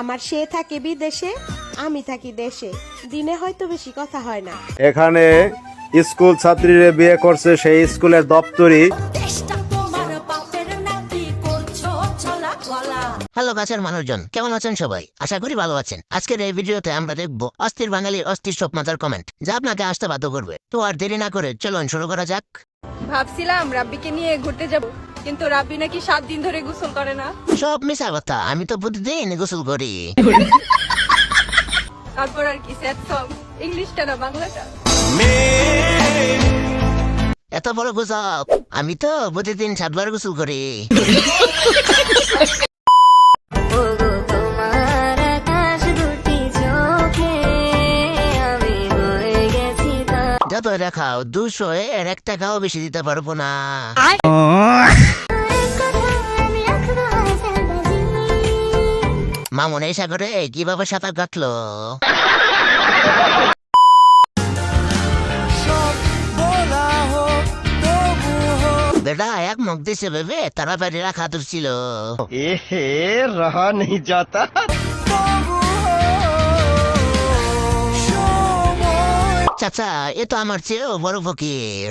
আমার সে থাকে বিদেশে আমি থাকি দেশে। দিনে হয়তো বেশি কথা হয় না। এখানে স্কুল ছাত্রীরা বিয়ে করছে সেই স্কুলের দপ্তরি হ্যালো গাছের মানুষজন কেমন আছেন সবাই? আশা করি ভালো আছেন। আজকের এই ভিডিওতে আমরা দেখব অস্থির বাঙালির অস্থির সব মাজার কমেন্ট যা আপনাকে আসতে বাধ্য করবে। তো আর দেরি না করে চলুন শুরু করা যাক। ভাবছিলাম রাব্বিকে নিয়ে ঘুরতে যাব। কিন্তু রাব্বি নাকি সাত দিন ধরে গোসল করে না? সব মিশা কথা আমি তো প্রতিদিন গোসল করি। তারপর আর কি স্যাড সং ইংলিশটা না বাংলাটা? এত বড় গোসল আমি তো প্রতিদিন সাতবার গোসল করি। ধরে খাও দুশো এর এক টাকাও বেশি দিতে পারব না। মামুন এই সাগরে কীভাবে সাঁতার কাটলো? বেটা এক মুখ দিছে ভেবে তাড়াতাড়ি রাখা ছিল। এ হে রহা নেই যাতা চাচা এ তো আমার চেয়েও বড় ফকির।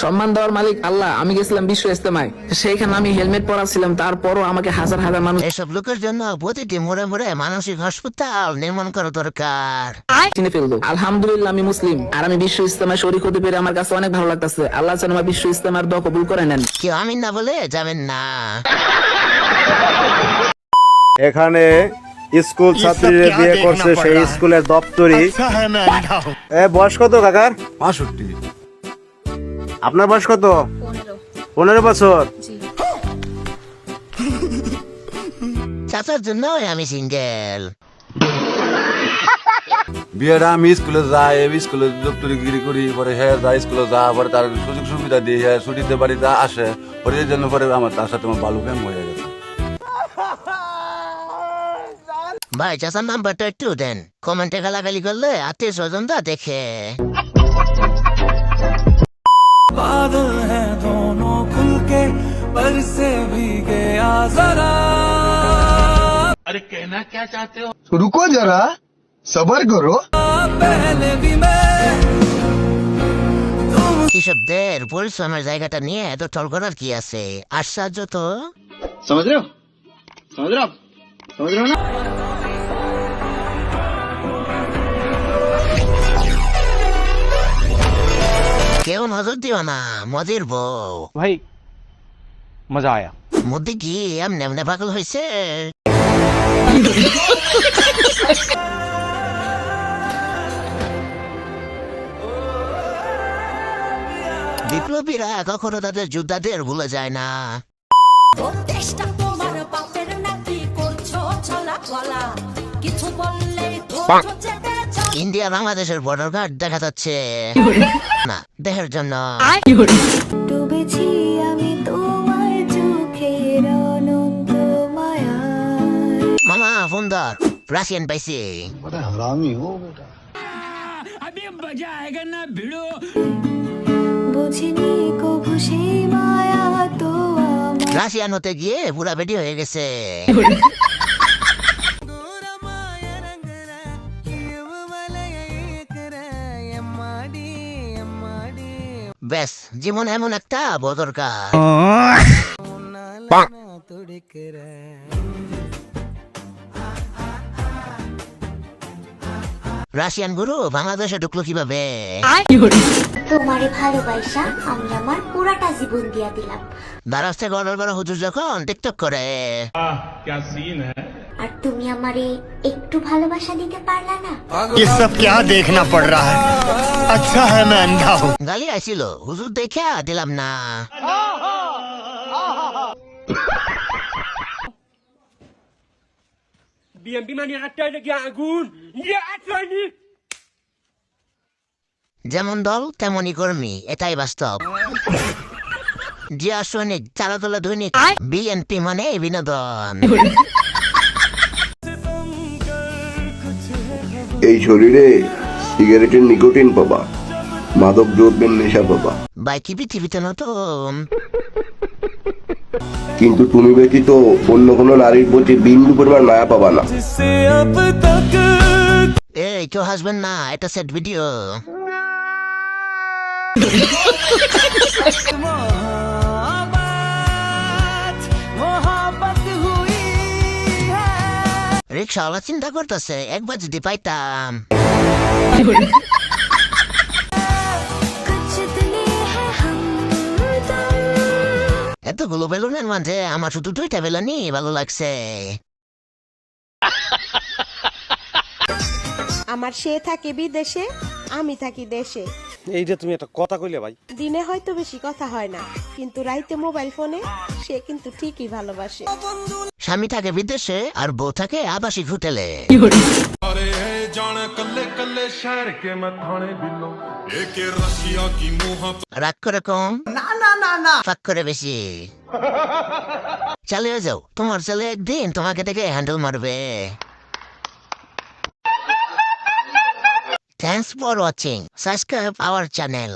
সম্মান দেওয়ার মালিক আল্লাহ আমি গেছিলাম বিশ্ব ইস্তেমায় সেইখানে আমি হেলমেট পরা ছিলাম তারপরও আমাকে হাজার হাজার মানুষ এসব লোকের জন্য প্রতিটি মোড়ে মোড়ে মানসিক হাসপাতাল নির্মাণ করা দরকার। চিনে ফেলব। আলহামদুলিল্লাহ আমি মুসলিম। আর আমি বিশ্ব ইস্তেমায় শরীর হতে পেরে আমার কাছে অনেক ভালো লাগতেছে। আল্লাহ যেন আমার বিশ্ব ইস্তেমার দোয়া কবুল করে নেন। কেউ আমিন না বলে যাবেন না। এখানে স্কুল ছাত্রীরা বিয়ে করছে সেই স্কুলের দপ্তরি এ বয়স কত কাকার? বাষট্টি। আপনার বয়স কত? পনেরো। বছর। চাচার জন্য আমি সিঙ্গেল বিয়েটা আমি স্কুলে যাই স্কুলে দপ্তরিগিরি করি পরে হ্যাঁ যাই স্কুলে যা পরে তার সুযোগ সুবিধা দিই হ্যাঁ ছুটিতে বাড়িতে আসে পরে এই জন্য পরে আমার তার সাথে আমার বালু প্রেম হয়ে গেছে। ভাই চাচার নাম্বারটা একটু দেন কমেন্টে গালাগালি করলে আত্মীয় স্বজনরা দেখে रुको जरा सबर करो কৃষকদের পরিশ্রমের জায়গাটা নিয়ে এত টল করার কি আছে আশ্চর্য তো समझ रहे हो समझ কেউ নজর দিও না মজির বউ। ভাই মজা আয়া। মধ্যে কি এমনি এমনি পাগল হয়েছে বিপ্লবীরা কখনো তাদের যোদ্ধাদের ভুলে যায় না। তোমার করছ কিছু বললে ইন্ডিয়া বাংলাদেশের বর্ডার গার্ড দেখা যাচ্ছে না দেহের জন্য। ডুবেছি আমি তোমার চোখের অনন্ত মায়ায়। মামা সুন্দর রাশিয়ান পাইছি। বুঝিনি কভু সেই মায়া তো রাশিয়ান হতে গিয়ে পুরা বেটি হয়ে গেছে। ব্যাস জীবন এমন একটা বদরকার রাশিয়ান গুরু বাংলাদেশে ঢুকলো কীভাবে? তোমারে ভালোবাসা আমি আমার পুরাটা জীবন দিয়া দিলাম। দারাজ থেকে অর্ডার করা হুজুর যখন টিকটক করে আর তুমি আমারে একটু ভালোবাসা দিতে পারলা না ये सब क्या देखना पड़ रहा है अच्छा है मैं अंधा हूँ গালি আইছিল হুজুর দেখা দিলাম না বিএমপি মানে আটটায় নাকি আগুন ইয়ে আটটায় নি যেমন দল তেমনই কর্মী এটাই বাস্তব জিয়া সৈনিক চালাতলা দৈনিক বিএনপি মানে বিনোদন এই শরীরে সিগারেটের নিকোটিন পাবা মাদক দ্রব্যের নেশা পাবা। বাই কি পৃথিবীতে নতুন। কিন্তু তুমি ব্যতীত অন্য কোনো নারীর প্রতি বিন্দু পরিমাণ মায়া পাবা না। এই কেউ হাসবেন না এটা সেট ভিডিও রিক্সাওয়ালা চিন্তা করতেছে একবার যদি পাইতাম। এতগুলো বেলুনের মাঝে আমার শুধু দুইটা বেলুনই ভালো লাগছে। আমার সে থাকে বিদেশে আমি থাকি দেশে। এইটা তুমি একটা কথা কইলে ভাই। দিনে হয়তো বেশি কথা হয় না কিন্তু রাইতে মোবাইল ফোনে সে কিন্তু ঠিকই ভালোবাসে। স্বামী থাকে বিদেশে আর বউ থাকে আবাসিক হোটেলে। রাগ করে কম? না না না না। ফাক করে বেশি। চালিয়ে যাও। তোমার ছেলে একদিন তোমাকে দেখে হ্যান্ডেল মারবে। Thanks for watching subscribe our channel